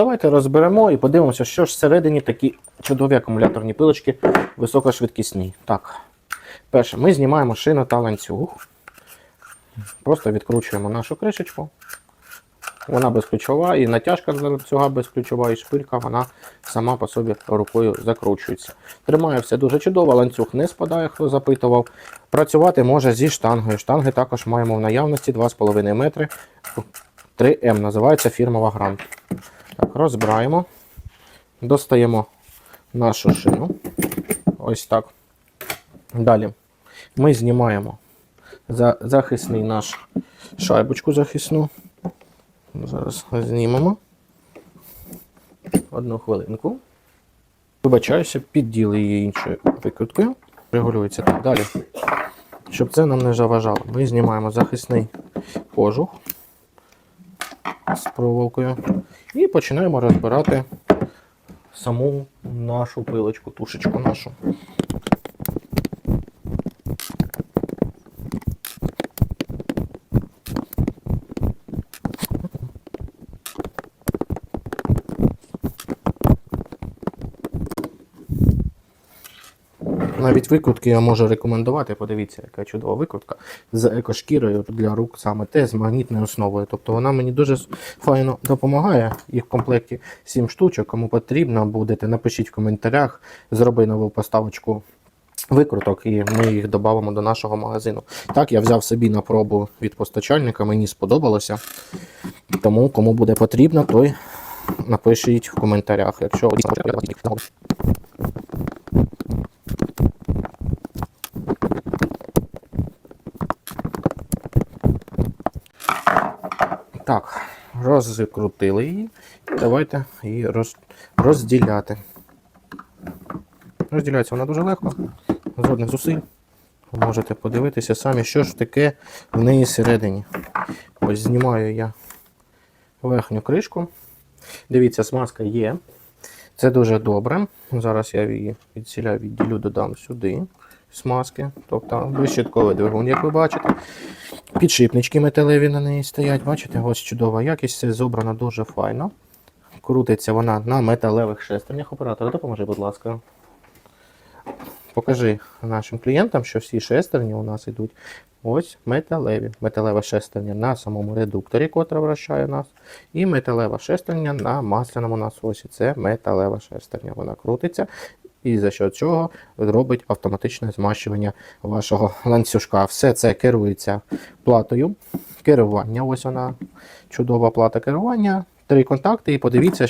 давайте розберемо і подивимося, що ж всередині такі чудові акумуляторні пилочки високошвидкісні. Так, перше, ми знімаємо шину та ланцюг. Просто відкручуємо нашу кришечку. Вона безключова, і натяжка з ланцюга безключова, і шпилька вона сама по собі рукою закручується. Тримає все дуже чудово, ланцюг не спадає, хто запитував. Працювати може зі штангою. Штанги також маємо в наявності 2,5 метри. 3М називається фірмова грант. Так, розбираємо, достаємо нашу шину. Ось так. Далі ми знімаємо за захисний наш шайбочку захисну. Зараз знімемо. Одну хвилинку. Вибачаюся, підділи її іншою викруткою. Регулюється так далі. Щоб це нам не заважало, ми знімаємо захисний кожух з проволокою і починаємо розбирати саму нашу пилочку, тушечку нашу. Навіть викрутки я можу рекомендувати. Подивіться, яка чудова викрутка з екошкірою для рук саме те з магнітною основою. Тобто вона мені дуже файно допомагає. Їх в комплекті 7 штучок. Кому потрібно будете, напишіть в коментарях, зроби нову поставочку викруток, і ми їх додамо до нашого магазину. Так, я взяв собі на пробу від постачальника, мені сподобалося. Тому кому буде потрібно, той напишіть в коментарях. Якщо Так, розкрутили її. Давайте її роз, розділяти. Розділяється вона дуже легко, жодних зусиль. Ви можете подивитися самі, що ж таке в неї всередині. Ось знімаю я верхню кришку. Дивіться, смазка є. Це дуже добре. Зараз я її від ціля відділю, додам сюди смазки. Тобто вищитковий двигун, як ви бачите. Підшипнички металеві на неї стоять. Бачите, ось чудова якість, все зобрано дуже файно. Крутиться вона на металевих шестернях. Оператор, допоможи, будь ласка. Покажи нашим клієнтам, що всі шестерні у нас йдуть ось металеві. Металеве шестерня на самому редукторі, котра вращає нас. І металева шестерня на масляному насосі. Це металева шестерня. Вона крутиться. І за що цього робить автоматичне змащування вашого ланцюжка. Все це керується платою керування. Ось вона чудова плата керування. Три контакти, і подивіться,